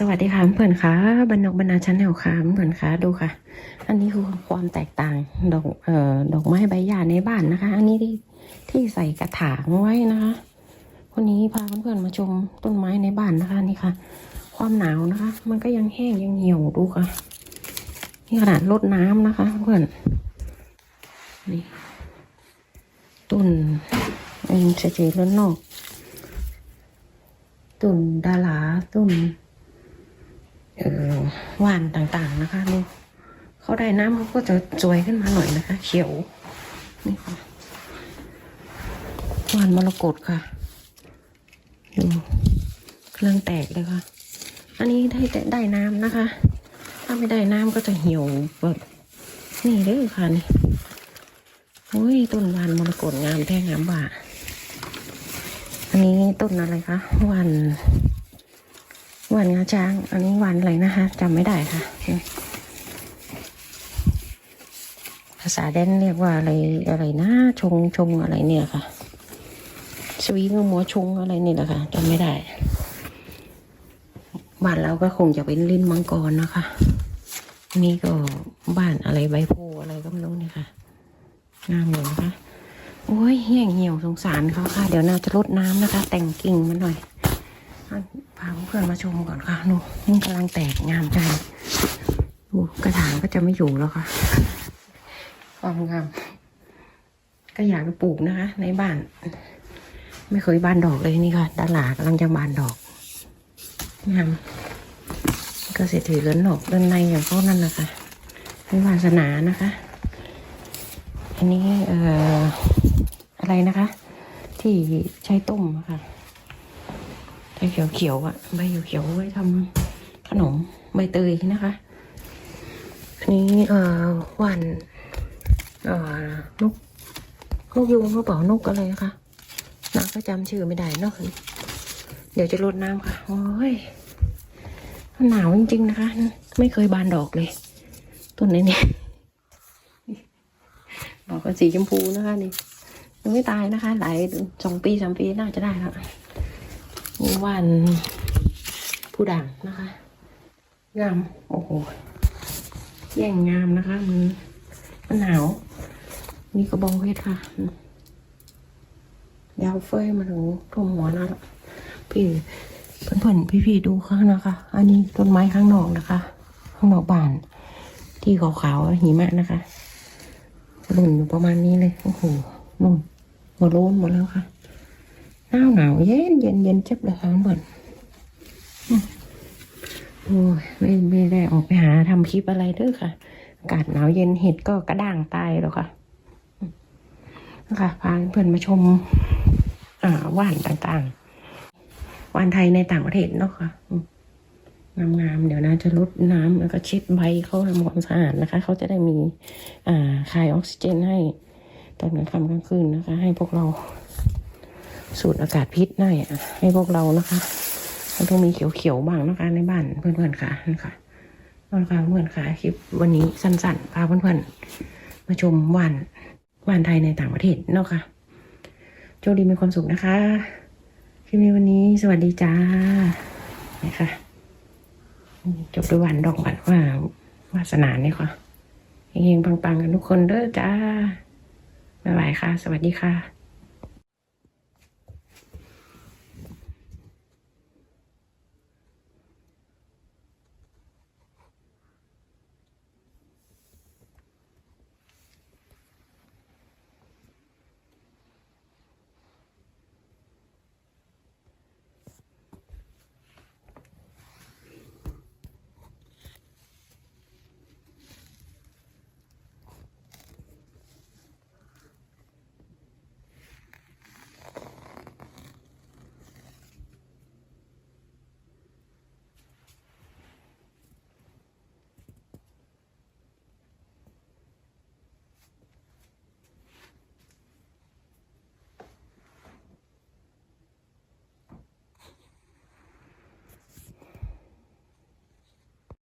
สวัสดีค่ะเพื่อนค่ะบรรณกบรรณาชั้นแนวค่ะเพื่อนค่ะดูค่ะ อันนี้คือความแตกต่างดอกเอ่อดอกไม้ใบหญ้าในบ้านนะคะ อันนี้ที่ที่ใส่กระถางไว้นะคะวันนี้พาเพื่อนๆมาชมต้นไม้ในบ้านนะคะนี่ค่ะ ความหนาวนะคะ มันก็ยังแห้งยังเหี่ยวดูค่ะนี่ขนาดลดน้ำนะคะ เพื่อนนี่ต้นเอ็นเฉยๆล้นนอกตุ่นดาราตุ่น วานต่างๆนะคะนี่เขาได้น้ำเขาก็จะสวยขึ้นมาหน่อยนะคะ เขียวนี่ค่ะหวานมรกตค่ะดูเครื่องแตกเลยค่ะ อันนี้ได้แต่ได้น้ำนะคะ ถ้าไม่ได้น้ำก็จะเหี่ยวแบบนี่เด้อค่ะนี่โอ้ยต้นหวานมรกตงามแท้งามบ่าอันนี้ต้นอะไรคะวัน วันงาช้าง อันนี้วันอะไรนะคะจำไม่ได้ค่ะ ภาษาแดนเรียกว่าอะไรอะไรนะชงชงอะไรเนี่ยค่ะ สวีงมัวชงอะไรนี่แหละค่ะจำไม่ได้บ้านเราก็คงจะเป็นลิ้นมังกรนะคะ นี่ก็บ้านอะไรใบโพอะไรก็ไม่รู้เนี่ยค่ะงามเลยนะคะโอ้ยแห้งเหี่ยวสงสารเขาค่ะ เดี๋ยวน่าจะลดน้ำนะคะ แต่งกิ่งมันหน่อย พาเพื่อนมาชมก่อนค่ะนูนี่กำลังแตกงามจังดูกระถางก็จะไม่อยู่แล้วค่ะ ความงาม ก็อยากจะปลูกนะคะ ในบ้าน ไม่เคยบานดอกเลยนี่ค่ะด้านหลังกำลังจะบานดอกงามก็เสร็จถือเลือนดอกด้านในอย่างพวกนั้นนะคะเป็นวาสนานะคะ อันนี้เอ่ออะไรนะคะ ที่ใช้ต้มะค่ะ ใบเขียวเขียวๆอะใบเขียวๆไว้ทำขนมใบเตยนะคะอันนี้เอ่อหวานเอ่อนกนกยุงเขาบอกนกอะไรนะคะน้ำก็จำชื่อไม่ได้เนาะเดี๋ยวจะรดน้ำค่ะโอ้ยหนาวจริง ๆ นะคะ ไม่เคยบานดอกเลย ต้นนี้เนี่ยดอกก็สีชมพูนะคะนี่ยังไม่ตายนะคะ หลายสองปีสามปีน่าจะได้แล้ว นี่วานผู้ด่างนะคะ งาม โอ้โหแย่งงามนะคะมันมันหนาวมีกระบองเพชรค่ะยาวเฟ้ยมาถึงท่วมหัวแล้วล่ะพี่เพื่อนๆพี่ๆดูข้างนะคะ อันนี้ต้นไม้ข้างนอกนะคะ ข้างนอกบ้าน ที่ขาวๆหิมะนะคะหล่นอยู่ประมาณนี้เลยโอ้โหนุ่มหัวโล้นหมดแล้วค่ะ หนาวหนาวเย็นเย็นเย็นเจ็บเลยค่ะเหมือนโอ้ยไม่ไม่ได้ออกไปหาทำคลิปอะไรเด้อค่ะ อากาศหนาวเย็นเห็ดก็กระด้างตายแล้วค่ะอืมนะพาเพื่อนมาชมอ่าว่านต่างๆว่านไทยในต่างประเทศเนาะค่ะอืมงามๆเดี๋ยวนะจะลดน้ำแล้วก็เช็ดใบเขาทำความสะอาดนะคะ เขาจะได้มีอ่าคายออกซิเจนให้ตอนกลางค่ำกลางคืนนะคะ ให้พวกเรา สูดอากาศพิษได้ให้พวกเรานะคะมันต้องมีเขียวๆบ้างนะคะในบ้านเพื่อนๆค่ะนะคะเอาละค่ะเพื่อนค่ะคลิปวันนี้สั้นๆพาเพื่อนๆมาชมว่านว่านไทยในต่างประเทศเนาะค่ะโชคดีมีความสุขนะคะคลิปนี้วันนี้สวัสดีจ้านะคะจบด้วยวานดอกวานว่าวาสนาเนี่ยค่ะเฮงๆปังๆกันทุกคนเด้อจ้าบ๊ายบายค่ะ สวัสดีค่ะ